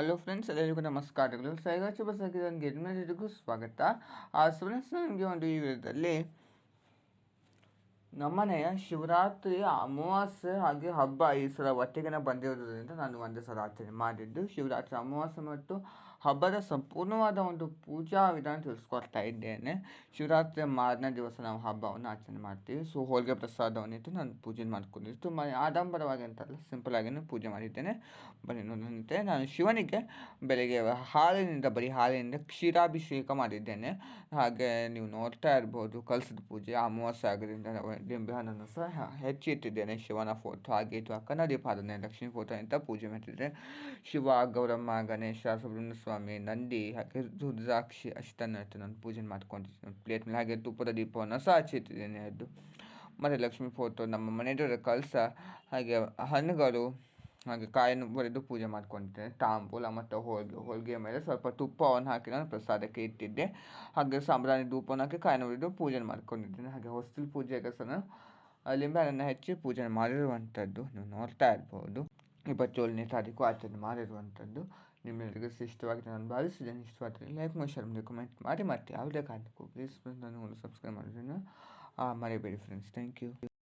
Hello friends ಎಲ್ಲರಿಗೂ ನಮಸ್ಕಾರಗಳು. ಸೈಗಾಚು ಬಸ್ಸಾಗಿ ನನಗೆ ಎಲ್ಲರಿಗೂ ಸ್ವಾಗತ. ಆ ಫ್ರೆಂಡ್ಸ್ ನನಗೆ ಒಂದು ಈ ನಮ್ಮನೆಯ ಶಿವರಾತ್ರಿ ಅಮಾವಾಸ್ಯೆ ಹಾಗೆ ಹಬ್ಬ ಈ ಸಲ ಒಟ್ಟಿಗೆ ಬಂದಿರೋದ್ರಿಂದ ನಾನು ಒಂದೇ ಸಲ ಆಚರಣೆ ಮಾಡಿದ್ದು. ಶಿವರಾತ್ರಿ, ಅಮಾವಾಸ್ಯೆ ಮತ್ತು ಹಬ್ಬದ ಸಂಪೂರ್ಣವಾದ ಒಂದು ಪೂಜಾ ವಿಧಾನ ತಿಳಿಸ್ಕೊಡ್ತಾ ಇದ್ದೇನೆ. ಶಿವರಾತ್ರಿ ಮಾರನೇ ದಿವಸ ನಾವು ಹಬ್ಬವನ್ನು ಆಚರಣೆ ಮಾಡ್ತೀವಿ. ಸೊ, ಹೋಳಿಗೆ ಪ್ರಸಾದವನ್ನಿಟ್ಟು ನಾನು ಪೂಜೆ ಮಾಡ್ಕೊಂಡಿದ್ದು. ತುಂಬ ಆಡಂಬರವಾಗಿ ಅಂತಲ್ಲ ಸಿಂಪಲ್ ಆಗಿಯೂ ಪೂಜೆ ಮಾಡಿದ್ದೇನೆ. ಬನ್ನಿ ನೋಡಂತೆ ನಾನು ಶಿವನಿಗೆ ಬೆಳಗ್ಗೆ ಹಾಲಿನಿಂದ, ಬರೀ ಹಾಲಿನಿಂದ ಕ್ಷೀರಾಭಿಷೇಕ ಮಾಡಿದ್ದೇನೆ. ಹಾಗೆ ನೀವು ನೋಡ್ತಾ ಇರ್ಬೋದು, ಕಲಸದ ಪೂಜೆ ಅಮಾವಾಸ್ಯೆ ಆಗೋದ್ರಿಂದ ಹಣ್ಣನ್ನು ಸಹ ಹೆಚ್ಚಿಟ್ಟಿದ್ದೇನೆ. ಶಿವನ ಫೋಟೋ ಹಾಗೆ ಇದು ಅಕ್ಕನ ಲಕ್ಷ್ಮೀ ಫೋಟೋ ಅಂತ ಪೂಜೆ ಮಾಡಿದ್ದೆ ಶಿವ, ಗೌರಮ್ಮ, ಗಣೇಶ, ಸುಬ್ರಹ್ಮಣ್ಯ ಸ್ವಾಮಿ, ನಂದಿ, ಹಾಗೆ ರುದ್ರಾಕ್ಷಿ ಅಷ್ಟನ್ನು ಇಟ್ಟು ನಾನು ಪೂಜೆ ಮಾಡ್ಕೊಂಡಿದ್ದೀನಿ. ಪ್ಲೇಟ್ ಮೇಲೆ ಹಾಗೆ ತುಪ್ಪದ ದೀಪವನ್ನು ಸಹ ಹಚ್ಚಿಟ್ಟಿದ್ದೇನೆ. ಅದು ಮತ್ತು ಲಕ್ಷ್ಮೀ ಫೋಟೋ ನಮ್ಮ ಮನೆಯವರ ಕಲಸ, ಹಾಗೆ ಹಣ್ಣುಗಳು ಹಾಗೆ ಕಾಯನ್ನು ಬರೆದು ಪೂಜೆ ಮಾಡ್ಕೊಂಡಿದ್ದೆ. ತಾಂಬೂಲ ಮತ್ತು ಹೋಳಿಗೆ ಹೋಳಿಗೆ ಮೇಲೆ ಸ್ವಲ್ಪ ತುಪ್ಪವನ್ನು ಹಾಕಿ ನಾನು ಪ್ರಸಾದಕ್ಕೆ ಇಟ್ಟಿದ್ದೆ. ಹಾಗೆ ಸಾಂಬ್ರಾಣಿ ಧೂಪವನ್ನು ಹಾಕಿ ಕಾಯನ್ನು ಬರೆದು ಪೂಜೆ ಮಾಡ್ಕೊಂಡಿದ್ದೇನೆ. ಹಾಗೆ ಹೊಸ್ತಿಲ್ ಪೂಜೆಗೆ ಸಹ ಲಿಂಬೆಹಣ್ಣನ್ನು ಹೆಚ್ಚಿ ಪೂಜೆ ಮಾಡಿರುವಂಥದ್ದು. ನೀವು ನೋಡ್ತಾ ಇರ್ಬೋದು. ಇಪ್ಪತ್ತೇಳನೇ ತಾರೀಕು ಆಚರಣೆ ಮಾಡಿರುವಂಥದ್ದು. ನಿಮ್ಮೆಲ್ಲರಿಗೂ ಇಷ್ಟವಾಗಿ ನಾನು ಭಾವಿಸಿದ್ದೇನೆ ಇಷ್ಟವಾದರೆ ಲೈಕ್ ಮಾಡಿ ಶೇರ್ ಮಾಡಿ ಕಮೆಂಟ್ ಮಾಡಿ. ಮತ್ತೆ ಯಾವುದೇ ಕಾರಣಕ್ಕೂ ಪ್ಲೀಸ್ ನಾನು ಸಬ್ಸ್ಕ್ರೈಬ್ ಮಾಡೋದನ್ನು ಮರಿಬೇಡಿ ಫ್ರೆಂಡ್ಸ್ ಥ್ಯಾಂಕ್ ಯು